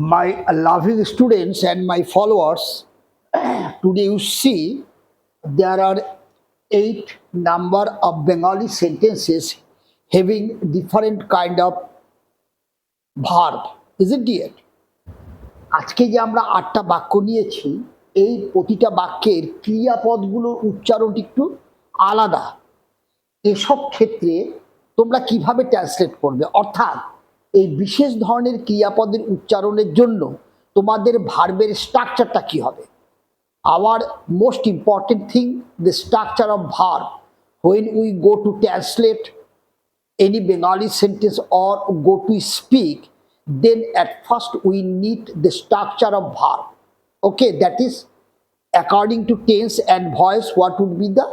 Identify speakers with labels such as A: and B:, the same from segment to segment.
A: my loving students and my followers, today you see there are eight number of Bengali sentences having different kind of verb, isn't it? আজকে যে আমরা আটটা বাক্য নিয়েছি এই প্রতিটা বাক্যের ক্রিয়াপদগুলোর উচ্চারণ একটু আলাদা এসব ক্ষেত্রে তোমরা কীভাবে ট্রান্সলেট করবে অর্থাৎ এই বিশেষ ধরনের ক্রিয়াপদের উচ্চারণের জন্য তোমাদের ভার্বের স্ট্রাকচারটা কি হবে? Our most important thing the structure of verb when we go to translate any Bengali sentence or go to speak then at first we need the structure of verb okay that is according to tense and voice what would be the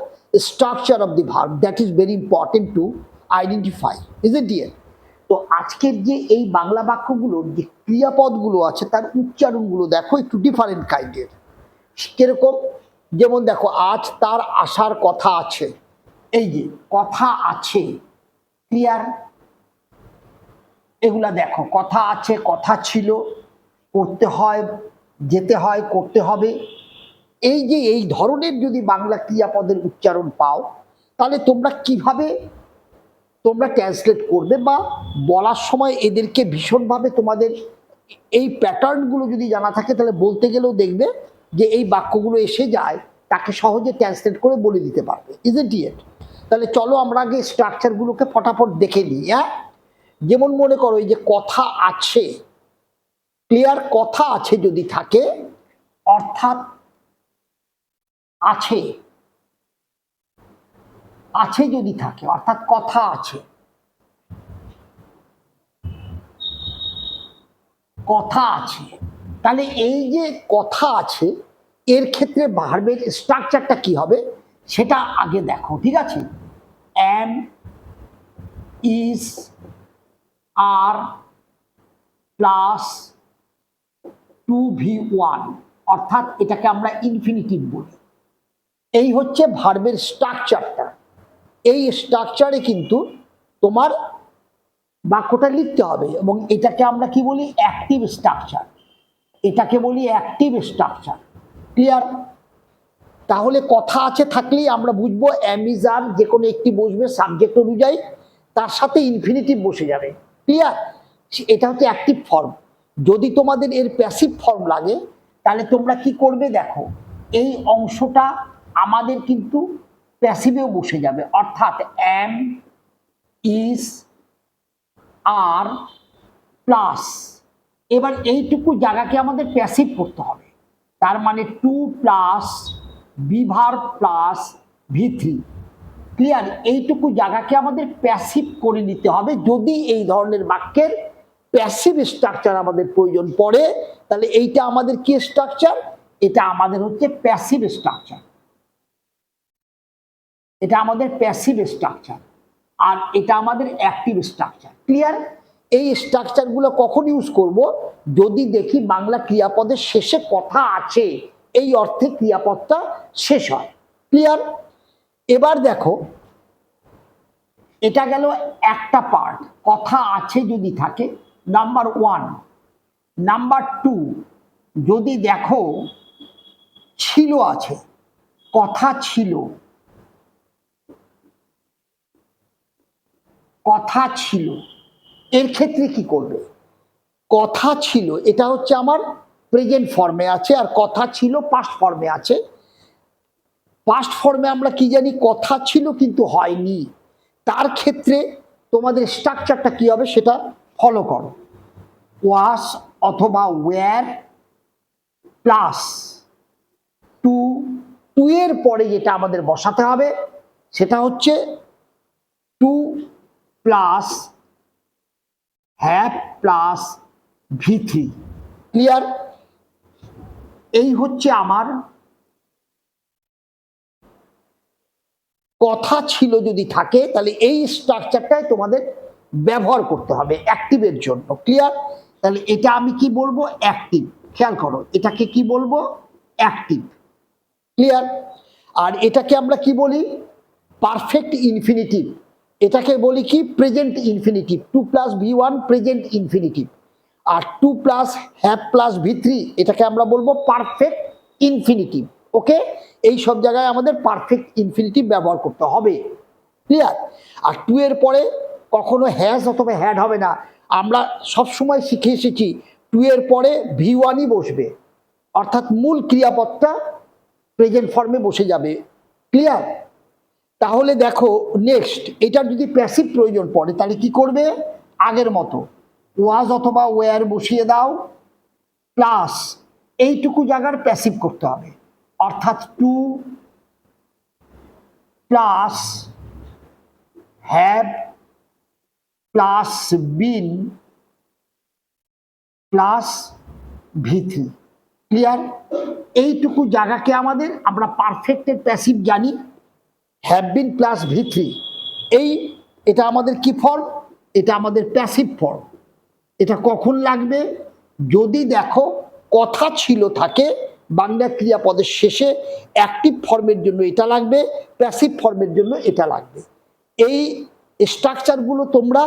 A: structure of the verb that is very important to identify is a dear তো আজকের যে এই বাংলা বাক্যগুলোর যে ক্রিয়াপদগুলো আছে, তার উচ্চারণগুলো দেখো একটু different কাইন্ডের কীরকম? যেমন দেখো, আজ তার আসার কথা আছে। এই যে, কথা আছে ক্লিয়ার এগুলা দেখো, কথা আছে, কথা ছিল, করতে হয়, যেতে হয়, করতে হবে। এই যে, এই ধরনের যদি বাংলা ক্রিয়াপদের উচ্চারণ পাও, তাহলে তোমরা কীভাবে তোমরা ট্রান্সলেট করবে বা বলার সময় এদেরকে ভীষণভাবে তোমাদের এই প্যাটার্নগুলো যদি জানা থাকে, তাহলে বলতে গেলেও দেখবে যে এই বাক্যগুলো এসে যায়, তাকে সহজে ট্রান্সলেট করে বলে দিতে পারবে ইজেন্ট ইয়েট তাহলে চলো আমরা আগে স্ট্রাকচারগুলোকে ফটাফট দেখে নিই হ্যাঁ? যেমন মনে করো এই যে কথা আছে ক্লিয়ার কথা আছে যদি থাকে, অর্থাৎ আছে। আছে যদি থাকে, অর্থাৎ কথা আছে। কথা আছে। তাহলে এই যে কথা আছে, এর ক্ষেত্রে ভার্বের স্ট্রাকচারটা কি হবে? সেটা আগে দেখো, ঠিক আছে? Am, is, are, plus, to V one, অর্থাৎ এটাকে আমরা ইনফিনিটিভ বলি। এই হচ্ছে ভার্বের স্ট্রাকচারটা। এই স্ট্রাকচারে কিন্তু তোমার বাক্যটা লিখতে হবে এবং এটাকে আমরা কি বলি? অ্যাক্টিভ স্ট্রাকচার এটাকে বলি অ্যাক্টিভ স্ট্রাকচার ক্লিয়ার তাহলে কথা আছে থাকলেই আমরা বুঝব অ্যামিজার যে কোনো একটি বসবে সাবজেক্ট অনুযায়ী, তার সাথে ইনফিনিটিভ বসে যাবে। ক্লিয়ার এটা হচ্ছে অ্যাক্টিভ ফর্ম যদি তোমাদের এর প্যাসিভ ফর্ম লাগে, তাহলে তোমরা কি করবে দেখো? এই অংশটা আমাদের কিন্তু প্যাসিভেও বসে যাবে। অর্থাৎ অ্যাম ইজ আর প্লাস এবার এইটুকু জায়গাকে আমাদের প্যাসিভ করতে হবে। তার মানে to plus be plus V three clear এইটুকু জায়গাকে আমাদের প্যাসিভ করে নিতে হবে। যদি এই ধরনের বাক্যের প্যাসিভ স্ট্রাকচার আমাদের প্রয়োজন পড়ে, তাহলে এইটা আমাদের কি স্ট্রাকচার এটা আমাদের হচ্ছে প্যাসিভ স্ট্রাকচার এটা আমাদের প্যাসিভ স্ট্রাকচার আর এটা আমাদের অ্যাক্টিভ স্ট্রাকচার ক্লিয়ার এই স্ট্রাকচারগুলো কখন ইউজ করব? যদি দেখি বাংলা ক্রিয়াপদের শেষে কথা আছে, এই অর্থে ক্রিয়াপদটা শেষ হয়। ক্লিয়ার এবার দেখো, এটা গেল একটা পার্ট কথা আছে যদি থাকে নাম্বার ওয়ান নাম্বার টু যদি দেখো, ছিল আছে, কথা ছিল। কথা ছিল। এর ক্ষেত্রে কি করবে? কথা ছিল, এটা হচ্ছে আমার প্রেজেন্ট ফর্মে আছে আর কথা ছিল পাস্ট ফর্মে আছে। পাস্ট ফর্মে আমরা কি জানি, কথা ছিল কিন্তু হয়নি। তার ক্ষেত্রে তোমাদের স্ট্রাকচারটা কি হবে সেটা ফলো করো। ওয়াস অথবা ওয়্যার প্লাস টু টু এর পরে যেটা আমাদের বসাতে হবে, সেটা হচ্ছে to plus have plus V three clear এই হচ্ছে আমার কথা ছিল যদি থাকে, তাহলে এই স্ট্রাকচারটাই তোমাদের ব্যবহার করতে হবে অ্যাক্টিভের জন্য। ক্লিয়ার তাহলে এটা আমি কি বলব? অ্যাক্টিভ খেয়াল করো, এটাকে কি বলব? অ্যাক্টিভ ক্লিয়ার আর এটাকে আমরা কি বলি? পারফেক্ট ইনফিনিটিভ এটাকে বলি কি? Present infinitive to plus V one present infinitive R to plus have plus V three এটাকে আমরা বলব পারফেক্ট ইনফিনিটিভ ওকে এই সব জায়গায় আমাদের পারফেক্ট ইনফিনিটিভ ব্যবহার করতে হবে। ক্লিয়ার আর টু এর পরে কখনো হ্যাজ অথবা হ্যাড হবে না। আমরা সবসময় শিখে এসেছি টু এর পরে ভি ওয়ানই বসবে। অর্থাৎ মূল ক্রিয়াপদটা প্রেজেন্ট ফর্মে বসে যাবে। ক্লিয়ার তাহলে দেখো নেক্সট এটার যদি প্যাসিভ প্রয়োজন পড়ে, তাহলে কি করবে? আগের মতো। ওয়াজ অথবা ওয়ার বসিয়ে দাও প্লাস এইটুকু জায়গার প্যাসিভ করতে হবে। অর্থাৎ to plus have plus been plus V three clear এইটুকু জায়গাকে আমাদের, আমরা পারফেক্টের প্যাসিভ জানি। Have been plus V three এই, এটা আমাদের কি ফর্ম এটা আমাদের প্যাসিভ ফর্ম এটা কখন লাগবে? যদি দেখো কথা ছিল থাকে, বাংলা ক্রিয়াপদের শেষে অ্যাক্টিভ ফর্মের জন্য এটা লাগবে প্যাসিভ ফর্মের জন্য এটা লাগবে। এই স্ট্রাকচারগুলো তোমরা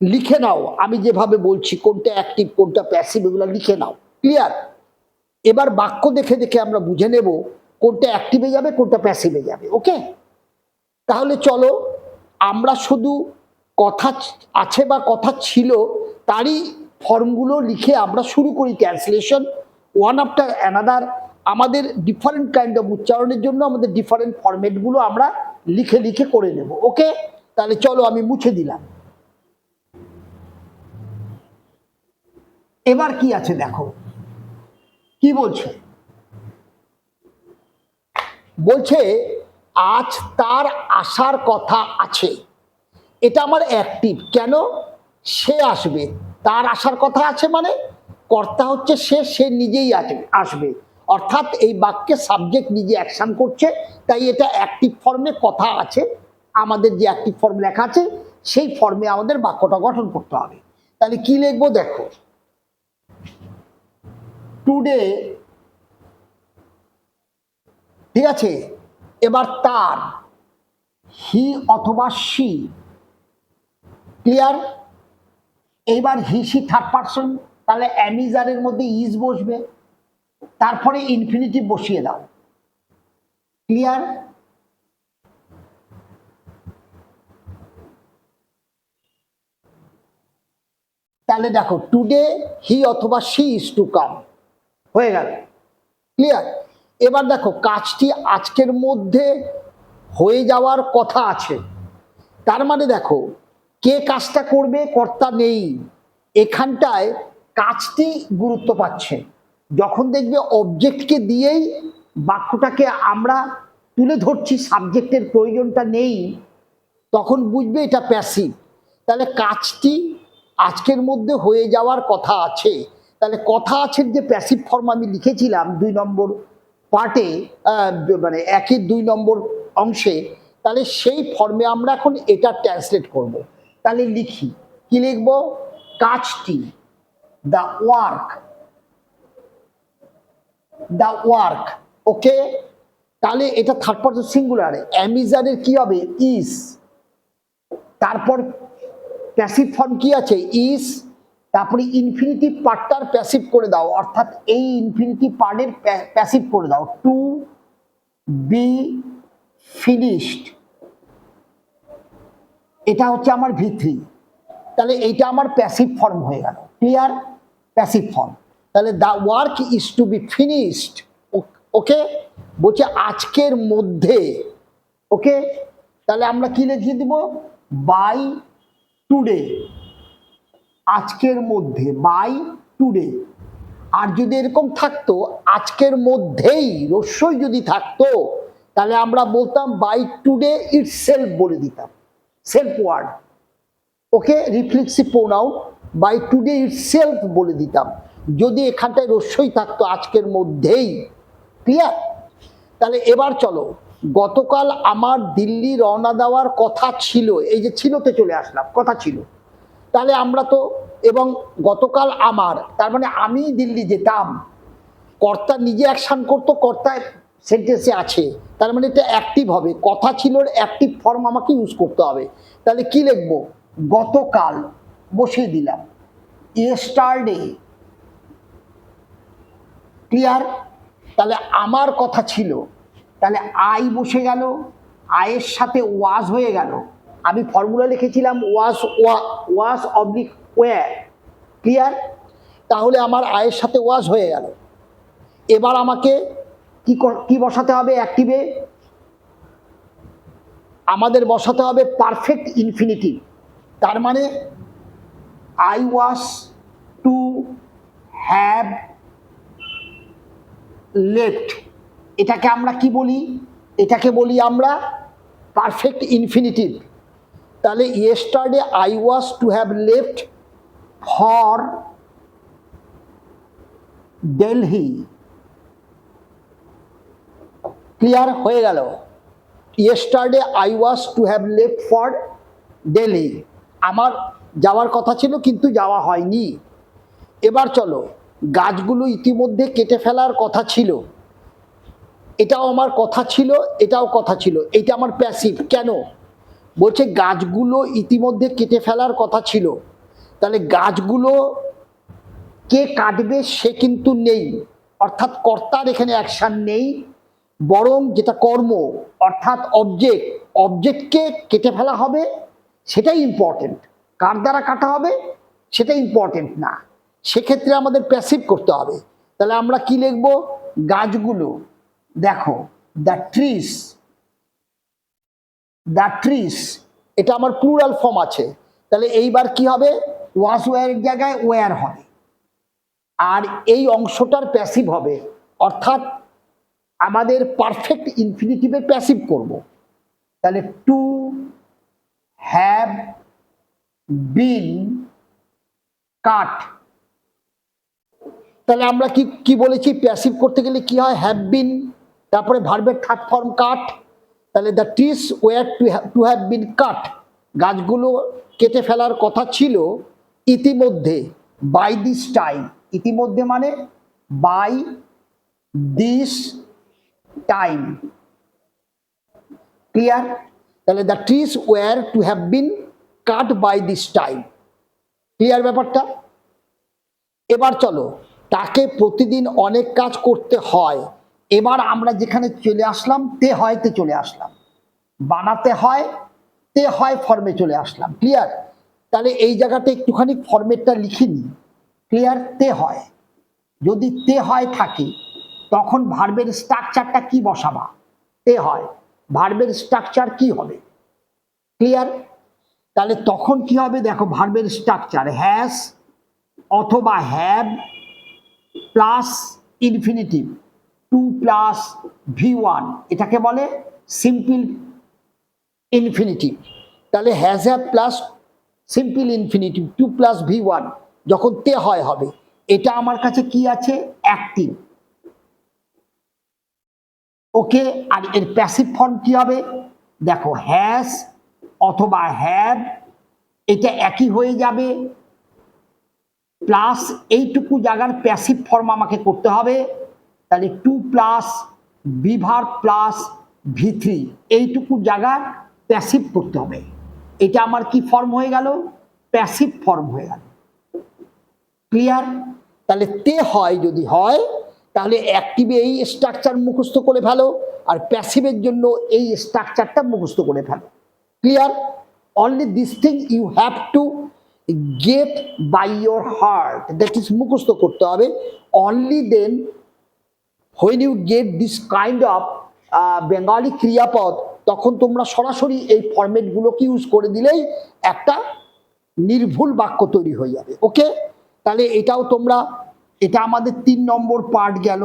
A: লিখে নাও। আমি যেভাবে বলছি, কোনটা অ্যাক্টিভ কোনটা প্যাসিভ এগুলো লিখে নাও। ক্লিয়ার এবার বাক্য দেখে দেখে আমরা বুঝে নেব কোনটা অ্যাক্টিভে যাবে কোনটা প্যাসিভে যাবে ওকে তাহলে চলো, আমরা শুধু কথা আছে বা কথা ছিল, তারই ফর্মগুলো লিখে আমরা শুরু করি ট্রান্সলেশন ওয়ান আফটার অ্যানাদার আমাদের ডিফারেন্ট কাইন্ড অফ উচ্চারণের জন্য আমাদের ডিফারেন্ট ফরম্যাটগুলো আমরা লিখে লিখে করে নেব ওকে তাহলে চলো আমি মুছে দিলাম। এবার কি আছে দেখো? কি বলছে? বলছে, আজ তার আসার কথা আছে। এটা আমার অ্যাক্টিভ কেন? সে আসবে। তার আসার কথা আছে মানে কর্তা হচ্ছে সে সে নিজেই আসবে আসবে। অর্থাৎ এই বাক্যে সাবজেক্ট নিজে অ্যাকশন করছে, তাই এটা অ্যাক্টিভ ফর্মে কথা আছে। আমাদের যে অ্যাক্টিভ ফর্ম লেখা আছে, সেই ফর্মে আমাদের বাক্যটা গঠন করতে হবে। তাহলে কি লিখব দেখো? টুডে ঠিক আছে? এবার তার। হি অথবা সি ক্লিয়ার? এইবার হিসি থার্ড পার্সন। তাহলে অ্যামিজারের মধ্যে ইজ বসবে। তারপরে ইনফিনিটিভ বসিয়ে দাও। ক্লিয়ার? তাহলে দেখো, টুডে হি অথবা সি ইজ টু কাম। হয়ে গেল। ক্লিয়ার? এবার দেখো, কাজটি আজকের মধ্যে হয়ে যাওয়ার কথা আছে। তার মানে দেখো, কে কাজটা করবে, কর্তা নেই। এখানটায় কাজটি গুরুত্ব পাচ্ছে। যখন দেখবে অবজেক্টকে দিয়েই বাক্যটাকে আমরা তুলে ধরছি সাবজেক্টের প্রয়োজনটা নেই, তখন বুঝবে এটা প্যাসিভ তাহলে কাজটি আজকের মধ্যে হয়ে যাওয়ার কথা আছে। তাহলে কথা আছে যে প্যাসিভ ফর্ম আমি লিখেছিলাম, দুই নম্বর পার্টে মানে একই দুই নম্বর অংশে, তাহলে সেই ফর্মে আমরা এখন এটা ট্রান্সলেট করব। তাহলে লিখি, কি লিখব? কাজটি the work the work okay তাহলে এটা থার্ড পার্সন সিঙ্গুলার অ্যামিজানের কি হবে? ইস তারপর প্যাসিভ ফর্ম কি আছে? ইস তারপরে ইনফিনিটিভ পার্টটার প্যাসিভ করে দাও, অর্থাৎ এই ইনফিনিটিভ পার্টের প্যাসিভ করে দাও। টু বি ফিনিশড এটা হচ্ছে আমার ভি থ্রি তাহলে এইটা আমার প্যাসিভ ফর্ম হয়ে গেল। ক্লিয়ার প্যাসিভ ফর্ম তাহলে the work is to be finished okay বলছে আজকের মধ্যে। ওকে তাহলে আমরা কি লিখে দিব? বাই টুডে আজকের মধ্যে বাই টুডে আর যদি এরকম থাকতো, আজকের মধ্যেই রস্যই যদি থাকতো, তাহলে আমরা বলতাম বাই টুডে ইট সেলফ বলে দিতাম। Self word okay reflexive pronoun by today itself বলে দিতাম। যদি এখানটায় রস্যই থাকতো আজকের মধ্যেই ক্লিয়ার তাহলে এবার চলো, গতকাল আমার দিল্লি রওনা দেওয়ার কথা ছিল, এই যে ছিলতে চলে আসলাম, কথা ছিল। তাহলে আমরা তো, এবং গতকাল আমার, তার মানে আমি দিল্লি যেতাম, কর্তা নিজে অ্যাকশন করতো কর্তা সেন্টেন্সে আছে। তার মানে এটা অ্যাক্টিভ হবে। কথা ছিল অ্যাক্টিভ ফর্ম আমাকে ইউজ করতে হবে। তাহলে কি লিখব? গতকাল বসিয়ে দিলাম। ইয়েস্টারডে ক্লিয়ার তাহলে আমার কথা ছিল। তাহলে আই বসে গেল। আয়ের সাথে ওয়াজ হয়ে গেল। আমি ফর্মুলা লিখেছিলাম was was oblique were clear তাহলে আমার আয়ের সাথে ওয়াজ হয়ে গেল। এবার আমাকে কি কি বসাতে হবে অ্যাক্টিভে আমাদের বসাতে হবে পারফেক্ট ইনফিনিটিভ তার মানে I was to have left এটাকে আমরা কি বলি? এটাকে বলি আমরা পারফেক্ট ইনফিনিটিভ তাহলে yesterday I was to have left for Delhi clear হয়ে গেল। Yesterday I was to have left for Delhi আমার যাওয়ার কথা ছিল কিন্তু যাওয়া হয়নি। এবার চলো, গাছগুলো ইতিমধ্যে কেটে ফেলার কথা ছিল। এটাও আমার কথা ছিল, এটাও কথা ছিল। এটা আমার প্যাসিভ কেন? বলছে গাছগুলো ইতিমধ্যে কেটে ফেলার কথা ছিল। তাহলে গাছগুলো কে কাটবে সে কিন্তু নেই। অর্থাৎ কর্তার এখানে অ্যাকশান নেই, বরং যেটা কর্ম, অর্থাৎ অবজেক্ট অবজেক্টকে কেটে ফেলা হবে, সেটাই ইম্পর্টেন্ট কার দ্বারা কাটা হবে, সেটা ইম্পর্টেন্ট না। সেক্ষেত্রে আমাদের প্যাসিভ করতে হবে। তাহলে আমরা কি লিখব? গাছগুলো। দেখো দ্য ট্রিস দ্য ট্রিস এটা আমার প্লুরাল ফর্ম আছে। তাহলে এইবার কি হবে? ওয়াস ওয়ারের জায়গায় ওয়ার হবে। আর এই অংশটার প্যাসিভ হবে। অর্থাৎ আমাদের পারফেক্ট ইনফিনিটিভের প্যাসিভ করব। তাহলে টু হ্যাভ বিন কাট তাহলে আমরা কি কি বলেছি? প্যাসিভ করতে গেলে কি হয়? হ্যাভ বিন তারপরে ভার্বের থার্ড ফর্ম কাট তাহলে the trees were to to have been cut গাছগুলো কেটে ফেলার কথা ছিল ইতিমধ্যে বাই দিস টাইম ইতিমধ্যে মানে বাই দিস টাইম ক্লিয়ার তাহলে the trees were to have been cut by this time clear ব্যাপারটা? এবার চলো, তাকে প্রতিদিন অনেক কাজ করতে হয়। এবার আমরা যেখানে চলে আসলাম, তে হয়তে চলে আসলাম। বানাতে হয়, তে হয় ফর্মে চলে আসলাম। ক্লিয়ার তাহলে এই জায়গাটা একটুখানি ফর্মেটটা নিই। ক্লিয়ার তে হয়। যদি তে হয় থাকে, তখন ভার্বের স্ট্রাকচারটা কি বসাবা? তে হয়। ভার্বের স্ট্রাকচার কি হবে? ক্লিয়ার তাহলে তখন কি হবে? দেখো ভার্বের স্ট্রাকচার হ্যাস অথবা have plus infinitive to plus V one এটাকে বলে সিম্পল ইনফিনিটিভ তাহলে has have plus simple infinitive to plus V one যখন তে হয় হবে, এটা আমার কাছে কি আছে? অ্যাক্টিভ ওকে, আর এর প্যাসিভ ফর্ম কি হবে? দেখো হ্যাজ অথবা হ্যাভ এটা একই হয়ে যাবে। প্লাস এইটুকু জায়গার প্যাসিভ ফর্ম আমাকে করতে হবে। তাহলে to plus be plus V three এইটুকু জায়গার প্যাসিভ করতে হবে। এটা আমার কি ফর্ম হয়ে গেল? প্যাসিভ ফর্ম হয়ে গেল। ক্লিয়ার তাহলে তে হয় যদি হয়, তাহলে অ্যাক্টিভে এই স্ট্রাকচার মুখস্থ করে ফেলো, আর প্যাসিভের জন্য এই স্ট্রাকচারটা মুখস্থ করে ফেলো। Clear only this thing you have to get by your heart that is মুখস্থ করতে হবে। Only then when you get this kind of Bengali ক্রিয়াপদ তখন তোমরা সরাসরি এই ফরম্যাটগুলোকে ইউজ করে দিলেই একটা নির্ভুল বাক্য তৈরি হয়ে যাবে ওকে তাহলে এটাও তোমরা, এটা আমাদের তিন নম্বর পার্ট গেল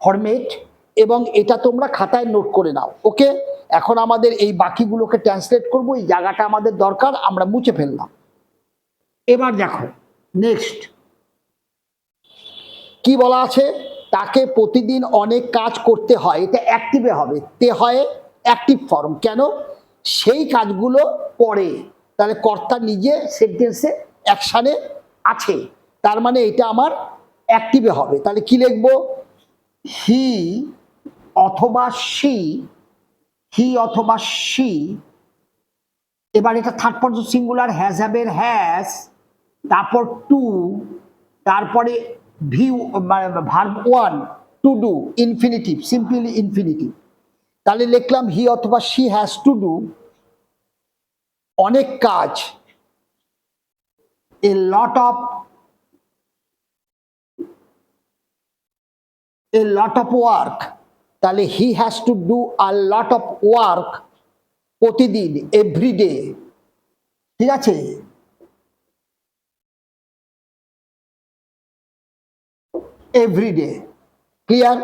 A: ফরম্যাট এবং এটা তোমরা খাতায় নোট করে নাও ওকে এখন আমাদের এই বাকিগুলোকে ট্রান্সলেট করব, এই জায়গাটা আমাদের দরকার, আমরা মুছে ফেললাম। এবার দেখো নেক্সট কি বলা আছে? তাকে প্রতিদিন অনেক কাজ করতে হয়, এটা অ্যাক্টিভে হবে। তে হয় অ্যাক্টিভ ফর্ম কেন? সেই কাজগুলো পরে তাহলে কর্তা নিজে সেন্টেন্সে অ্যাকশানে আছে। তার মানে এটা আমার অ্যাক্টিভে হবে। তাহলে কি লিখব? হি অথবা সি হি অথবা সি এবার এটা থার্ড পারসন সিঙ্গুলার হ্যাজ হ্যাবের হ্যাজ তারপর টু তারপরে V verb one to do infinitive simply infinitive তাহলে লিখলাম হি অথবা শি হ্যাজ টু ডু অনেক কাজ a lot of a lot of work তাহলে he has to do a lot of work প্রতিদিন এভরিডে ঠিক আছে? এভরিডে ক্লিয়ার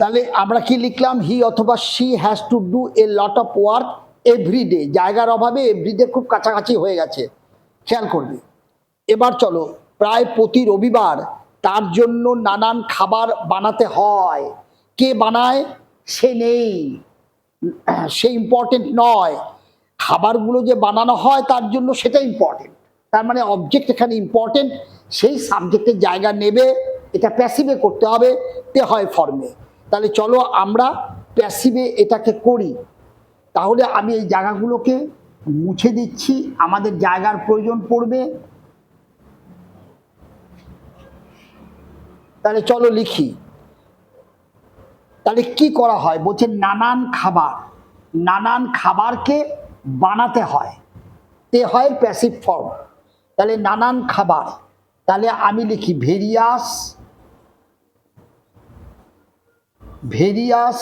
A: তাহলে আমরা কি লিখলাম? হি অথবা she has to do a lot of work everyday জায়গার অভাবে এভরিডে খুব কাছাকাছি হয়ে গেছে। খেয়াল করবে। এবার চলো, প্রায় প্রতি রবিবার তার জন্য নানান খাবার বানাতে হয়। কে বানায়? সে নেই। সে ইম্পর্টেন্ট নয়। খাবারগুলো যে বানানো হয় তার জন্য সেটা ইম্পর্টেন্ট তার মানে অবজেক্ট এখানে ইম্পর্টেন্ট সেই সাবজেক্টের জায়গা নেবে, এটা প্যাসিভে করতে হবে, তে হয় ফর্মে তাহলে চলো আমরা প্যাসিভে এটাকে করি। তাহলে আমি এই জায়গাগুলোকে মুছে দিচ্ছি, আমাদের জায়গার প্রয়োজন পড়বে। তাহলে চলো লিখি। তাহলে কি করা হয়? বলছে নানান খাবার, নানান খাবারকে বানাতে হয়। তে হয় প্যাসিভ ফর্ম তাহলে নানান খাবার। তাহলে আমি লিখি ভেরিয়াস ভেরিয়াস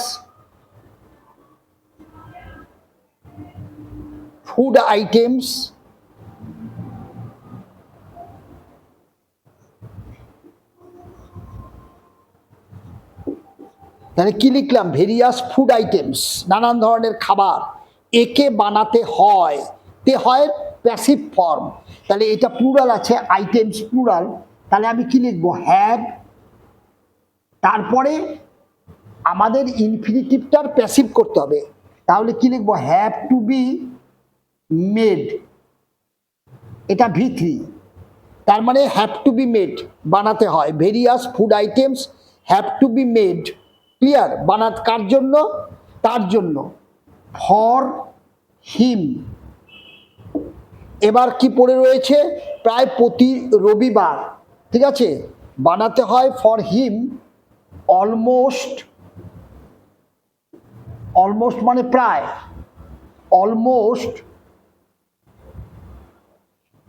A: ফুড আইটেমস, তাহলে কি লিখলাম? ভেরিয়াস ফুড আইটেমস, নানান ধরনের খাবার। একে বানাতে হয়। তে হয় প্যাসিভ ফর্ম। তাহলে এটা প্লুরাল আছে আইটেমস প্লুরাল তাহলে আমি কি লিখব? হ্যাভ তারপরে আমাদের ইনফিনিটিভটার প্যাসিভ করতে হবে। তাহলে কি লিখব? হ্যাভ টু বি মেড এটা ভি থ্রি তার মানে হ্যাভ টু বি মেড বানাতে হয়। Various food items have to be made clear বানাত কার জন্য? তার জন্য। ফর হিম এবার কি পড়ে রয়েছে? প্রায় প্রতি রবিবার, ঠিক আছে? বানাতে হয় ফর হিম অলমোস্ট অলমোস্ট মানে প্রায় অলমোস্ট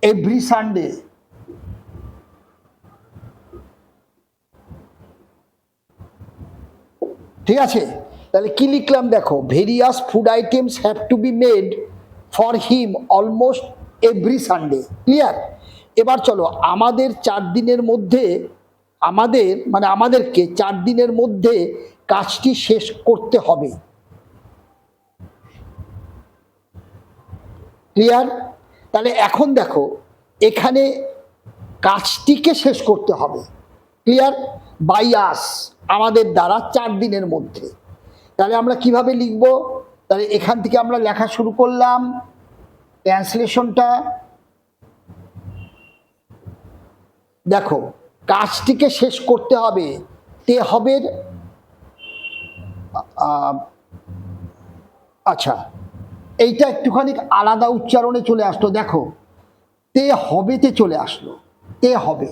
A: এভরি সানডে ঠিক আছে? তাহলে কি লিখলাম দেখো? Various food items have to be made for him almost every Sunday clear এবার চলো, আমাদের চার দিনের মধ্যে, আমাদের মানে আমাদেরকে চার দিনের মধ্যে কাজটি শেষ করতে হবে। ক্লিয়ার তাহলে এখন দেখো, এখানে কাজটিকে শেষ করতে হবে। ক্লিয়ার বাই বাইয়াস আমাদের দ্বারা চার দিনের মধ্যে। তাহলে আমরা কীভাবে লিখব? তাহলে এখান থেকে আমরা লেখা শুরু করলাম। ট্রান্সলেশনটা দেখো, কাজটিকে শেষ করতে হবে। তে হবে আচ্ছা এইটা একটুখানি আলাদা উচ্চারণে চলে আসলো, দেখো। তে হবেতে চলে আসলো, তে হবে।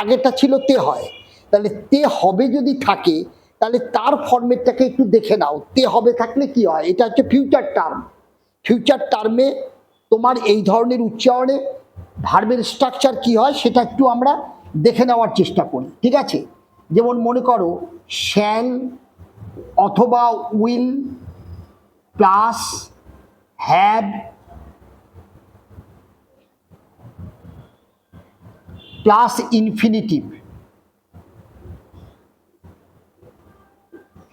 A: আগেরটা ছিল তে হয়। তাহলে তে হবে যদি থাকে, তাহলে তার ফর্মেটটাকে একটু দেখে নাও। তে হবে থাকলে কি হয়? এটা হচ্ছে ফিউচার টার্ম ফিউচার টার্মে তোমার এই ধরনের উচ্চারণে ভার্বের স্ট্রাকচার কি হয় সেটা একটু আমরা দেখে নেওয়ার চেষ্টা করি, ঠিক আছে? যেমন মনে করো শ্যাল অথবা will plus have plus infinitive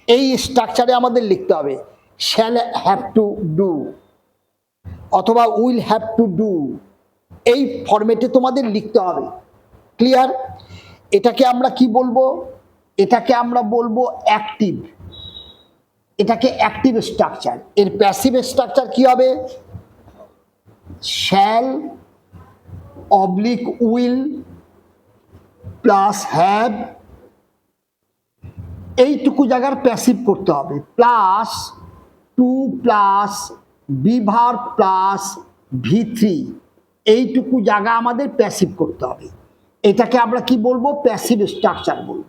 A: এই স্ট্রাকচারে আমাদের লিখতে হবে শ্যাল হ্যাভ টু ডু অথবা উইল হ্যাভ টু ডু। এই ফরম্যাটে তোমাদের লিখতে হবে। ক্লিয়ার? এটাকে আমরা কি বলব? এটাকে আমরা বলব অ্যাক্টিভ। এটাকে অ্যাক্টিভ স্ট্রাকচার। এর প্যাসিভ স্ট্রাকচার কি হবে? Shall oblique will plus have. এইটুকু জায়গার প্যাসিভ করতে হবে। Plus to plus be plus V three, এইটুকু জায়গা আমাদের প্যাসিভ করতে হবে। এটাকে আমরা কি বলব? প্যাসিভ স্ট্রাকচার বলব।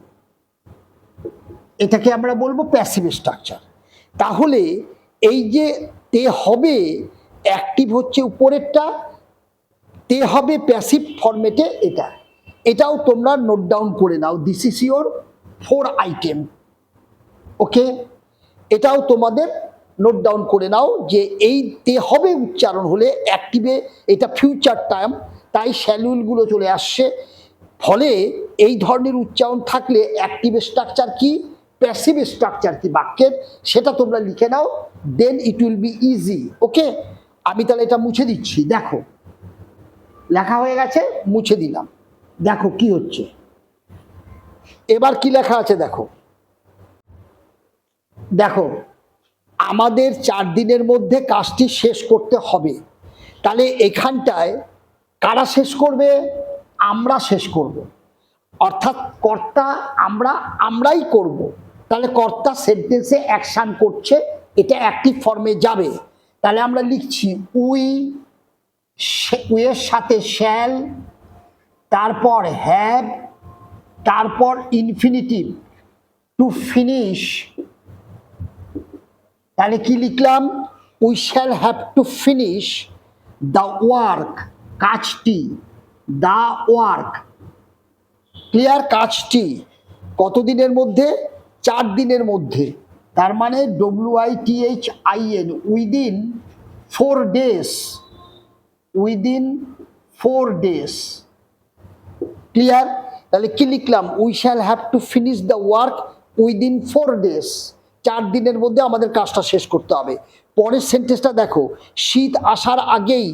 A: এটাকে আমরা বলব প্যাসিভ স্ট্রাকচার তাহলে এই যে তে হবে অ্যাক্টিভ হচ্ছে উপরেরটা, তে হবে প্যাসিভ ফরম্যাটে এটা। এটাও তোমরা নোট ডাউন করে নাও। This is your four item okay এটাও তোমাদের নোট ডাউন করে নাও যে এই তে হবে উচ্চারণ হলে অ্যাক্টিভে এটা ফিউচার টাইম তাই শ্যালুলগুলো চলে আসছে। ফলে এই ধরনের উচ্চারণ থাকলে অ্যাক্টিভ স্ট্রাকচার কি? প্যাসিভ স্ট্রাকচার কি বাক্যের? সেটা তোমরা লিখে নাও then it will be easy okay আমি তাহলে এটা মুছে দিচ্ছি, দেখো। লেখা হয়ে গেছে, মুছে দিলাম। দেখো কি হচ্ছে। এবার কি লেখা আছে দেখো। দেখো আমাদের চার দিনের মধ্যে কাজটি শেষ করতে হবে। তাহলে এখানটায় কারা শেষ করবে? আমরা শেষ করব। অর্থাৎ কর্তা আমরা, আমরাই করব। তাহলে কর্তা সেন্টেন্সে অ্যাকশান করছে, এটা অ্যাক্টিভ ফর্মে যাবে। তাহলে আমরা লিখছি, উই উইয়ের সাথে শ্যাল, তারপর হ্যাভ, তারপর ইনফিনিটিভ। টু ফিনিশ তাহলে কি লিখলাম? We shall have to finish the work কাজটি দ্য ওয়ার্ক ক্লিয়ার কাজটি কত দিনের মধ্যে? চার দিনের মধ্যে। তার মানে W I T H I N within four days within four days clear তাহলে কি লিখলাম? We shall have to finish the work within four days চার দিনের মধ্যে আমাদের কাজটা শেষ করতে হবে। পরের সেন্টেন্সটা দেখো, শীত আসার আগেই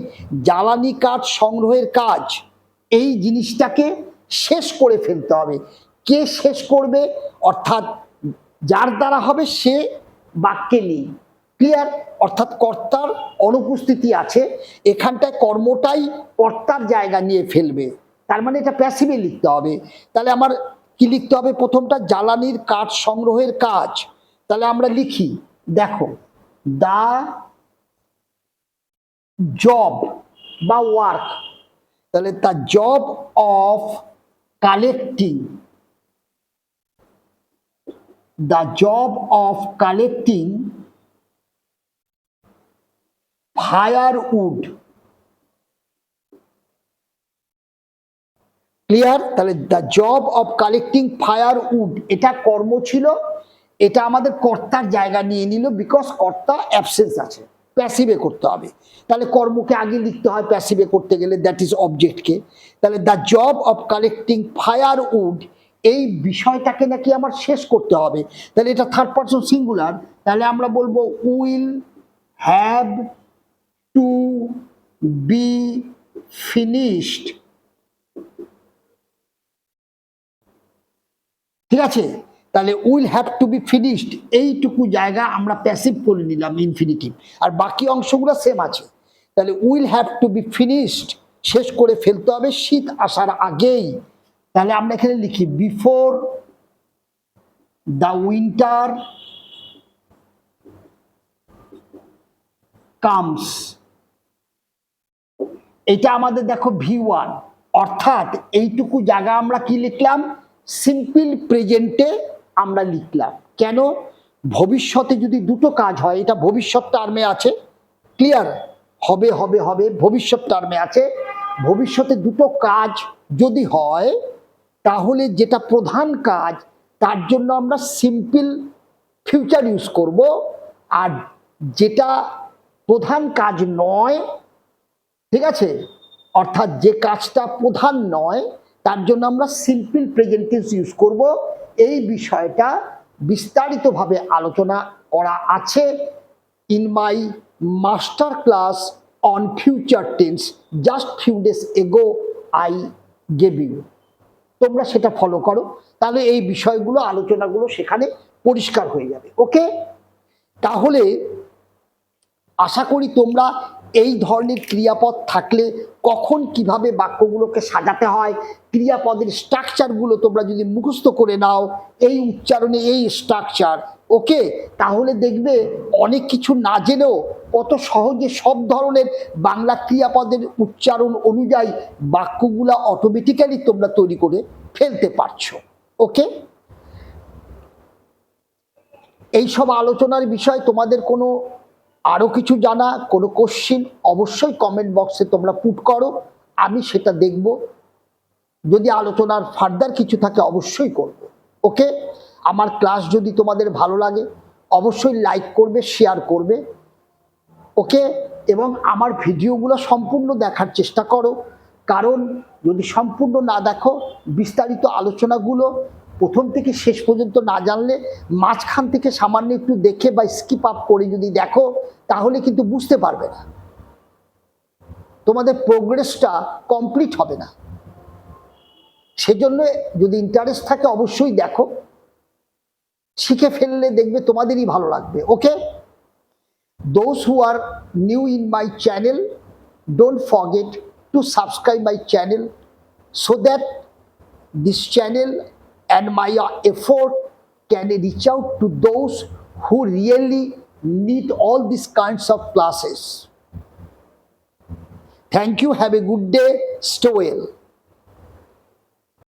A: জ্বালানি কাঠ সংগ্রহের কাজ, এই জিনিসটাকে শেষ করে ফেলতে হবে। কে শেষ করবে? অর্থাৎ যার দ্বারা হবে সে বাক্যে নেই। ক্লিয়ার অর্থাৎ কর্তার অনুপস্থিতি আছে, এখানটায় কর্মটাই কর্তার জায়গা নিয়ে ফেলবে। তার মানে এটা প্যাসিভে লিখতে হবে। তাহলে আমার কি লিখতে হবে প্রথমটা? জ্বালানির কাঠ সংগ্রহের কাজ। তাহলে আমরা লিখি, দেখো, দা জব বা ওয়ার্ক, তাহলে the job of collecting the job of collecting firewood clear? তাহলে the job of collecting firewood এটা কর্ম ছিল এটা আমাদের কর্তার জায়গা নিয়ে নিল বিকজ কর্তা অ্যাবসেন্স আছে। প্যাসিভে করতে হবে। তাহলে কর্মকে আগে লিখতে হয় প্যাসিভে করতে গেলে দ্যাট ইজ অবজেক্টকে তাহলে the job of collecting firewood এই বিষয়টাকে নাকি আমার শেষ করতে হবে। তাহলে এটা থার্ড পার্সন সিঙ্গুলার তাহলে আমরা বলব will have to be finished ঠিক আছে? তাহলে will have to be finished এইটুকু জায়গা আমরা প্যাসিভ করে নিলাম ইনফিনিটিভ আর বাকি অংশগুলো সেম আছে। তাহলে will have to be finished শেষ করে ফেলতে হবে শীত আসার আগেই। তাহলে আমরা এখানে লিখি বিফোর দ্য উইন্টার কামস এটা আমাদের দেখো ভি ওয়ান অর্থাৎ এইটুকু জায়গা আমরা কি লিখলাম? সিম্পল প্রেজেন্টে আমরা লিখলাম। কেন? ভবিষ্যতে যদি দুটো কাজ হয়, এটা ভবিষ্যৎ টার্মে আছে ক্লিয়ার হবে হবে হবে, ভবিষ্যৎ টার্মে আছে। ভবিষ্যতে দুটো কাজ যদি হয়, তাহলে যেটা প্রধান কাজ, তার জন্য আমরা সিম্পল ফিউচার ইউজ করব। আর যেটা প্রধান কাজ নয়, ঠিক আছে? অর্থাৎ যে কাজটা প্রধান নয়, তার জন্য আমরা সিম্পল প্রেজেন্টেন্স ইউজ করব। এই বিষয়টা বিস্তারিতভাবে আলোচনা করা আছে in my master class on future tense just few days ago I gave you তোমরা সেটা ফলো করো, তাহলে এই বিষয়গুলো, আলোচনাগুলো সেখানে পরিষ্কার হয়ে যাবে ওকে তাহলে আশা করি তোমরা এই ধরনের ক্রিয়াপদ থাকলে কখন কীভাবে বাক্যগুলোকে সাজাতে হয়, ক্রিয়াপদের স্ট্রাকচারগুলো তোমরা যদি মুখস্থ করে নাও, এই উচ্চারণে এই স্ট্রাকচার, ওকে? তাহলে দেখবে অনেক কিছু না জেনেও কত সহজে সব ধরনের বাংলা ক্রিয়াপদের উচ্চারণ অনুযায়ী বাক্যগুলা অটোমেটিক্যালি তোমরা তৈরি করে ফেলতে পারছ, ওকে? এই সব আলোচনার বিষয় তোমাদের কোনো আরও কিছু জানা, কোনো কোশ্চিন অবশ্যই কমেন্ট বক্সে তোমরা পুট করো, আমি সেটা দেখব। যদি আলোচনার ফার্দার কিছু থাকে অবশ্যই করব ওকে আমার ক্লাস যদি তোমাদের ভালো লাগে, অবশ্যই লাইক করবে শেয়ার করবে ওকে এবং আমার ভিডিওগুলো সম্পূর্ণ দেখার চেষ্টা করো। কারণ যদি সম্পূর্ণ না দেখো, বিস্তারিত আলোচনাগুলো প্রথম থেকে শেষ পর্যন্ত না জানলে মাঝখান থেকে সামান্য একটু দেখে বা স্কিপ আপ করে যদি দেখো, তাহলে কিন্তু বুঝতে পারবে না। তোমাদের প্রোগ্রেসটা কমপ্লিট হবে না। সেজন্য যদি ইন্টারেস্ট থাকে, অবশ্যই দেখো। শিখে ফেললে দেখবে তোমাদেরই ভালো লাগবে ওকে those who are new in my channel, don't forget to subscribe my channel so that this channel and my effort can reach out to those who really need all these kinds of classes. Thank you. Have a good day stay well